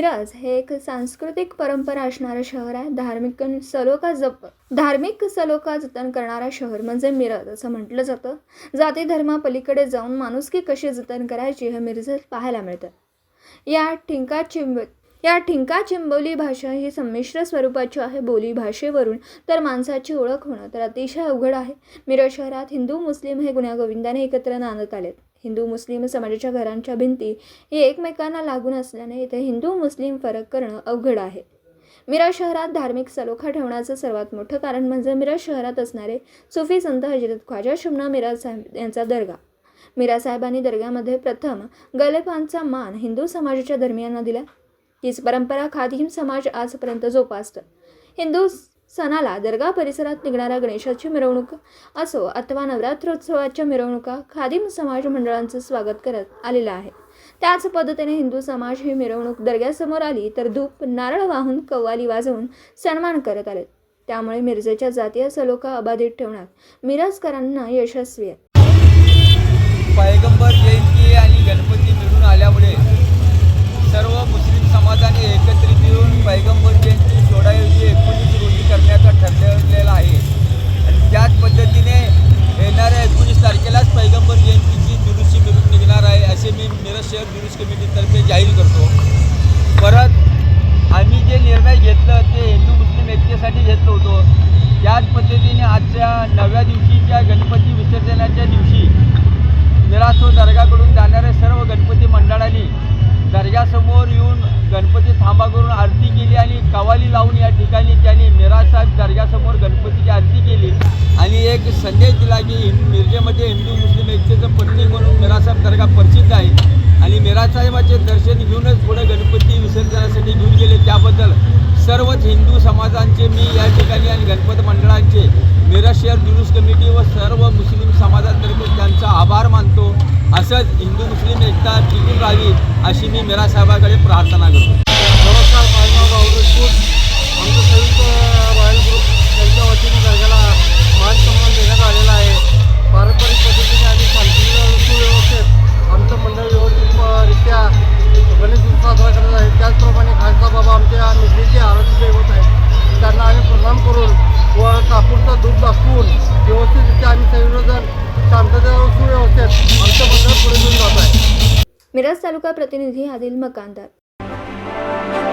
मिरज हे एक सांस्कृतिक परंपरा असणारं शहर आहे. धार्मिक सलोखा जप धार्मिक सलोखा जतन करणारा शहर म्हणजे मिरज असं म्हटलं जातं. जाती धर्मापलीकडे जाऊन माणुसकी कशी जतन करायची हे मिरजेत पाहायला मिळतं. या ठिंका चिंब या ठिंका चिंबवली भाषा ही संमिश्र स्वरूपाची आहे. बोली भाषेवरून तर माणसाची ओळख होणं तर अतिशय अवघड आहे. मिरज शहरात हिंदू मुस्लिम हे गुण्यागोविंदाने एकत्र नांदत आलेत. हिंदू मुस्लिम समाजाच्या घरांच्या भिंती ही एकमेकांना लागून असल्याने इथे हिंदू मुस्लिम फरक करणं अवघड आहे. मिरा शहरात धार्मिक सलोखा ठेवण्याचं सर्वात मोठं कारण म्हणजे मिरा शहरात असणारे सुफी संत हजरत ख्वाजा शमना मिराज साहेब यांचा दर्गा. मीरा साहेबांनी दर्ग्यामध्ये प्रथम गलेपांचा मान हिंदू समाजाच्या धर्मियांना दिला. हीच परंपरा खादिम समाज आजपर्यंत जोपासतं. हिंदू सणाला दर्गा परिसरात निघणाऱ्या गणेशाची मिरवणूक असो अथवा नवरात्रोत्सवाच्या मिरवणुका खादिम समाज मंडळांचं स्वागत करत आलेलं आहे. त्याच पद्धतीने हिंदू समाज ही मिरवणूक दर्ग्यासमोर आली तर धूप नारळ वाहून कव्वाली वाजवून सन्मान करत आले. त्यामुळे मिरजेच्या जातीय सलोखा अबाधित ठेवण्यात मिरजकरांना यशस्वी आहे. समितीतर्फे जाहीर करतो. परत आम्ही जे निर्णय घेतलं ते हिंदू मुस्लिम एकतेसाठी घेतलं होतं. त्याच पद्धतीने आजच्या नव्या दिवशीच्या गणपती विसर्जनाच्या दिवशी मिरासो दर्गाकडून जाणाऱ्या सर्व गणपती मंडळांनी दर्ग्यासमोर येऊन गणपती थांबा करून आरती केली आणि कवाली लावून या ठिकाणी त्यांनी मिरासाहेब दर्ग्यासमोर गणपतीची आरती केली. आणि एक संदेश दिला की हिंद मिरजेमध्ये हिंदू मुस्लिम एकतेचं पत्नी म्हणून मिरासाहेब दर्गा प्रसिद्ध आणि दर्शन घेऊनच पुढे गणपती विसर्जनासाठी घेऊन गेले. त्याबद्दल सर्वच हिंदू समाजांचे मी या ठिकाणी आणि गणपत मंडळांचे मिरज शहर दुरुस्त कमिटी व सर्व मुस्लिम समाजातर्फे त्यांचा आभार मानतो. असंच हिंदू मुस्लिम एकता टिकून राहावी अशी मी मिरा साहेबाकडे प्रार्थना करतो. नमस्कार माझं नाव आमचं संयुक्त मिरज तालुका प्रतिनिधी आदिल मकानदार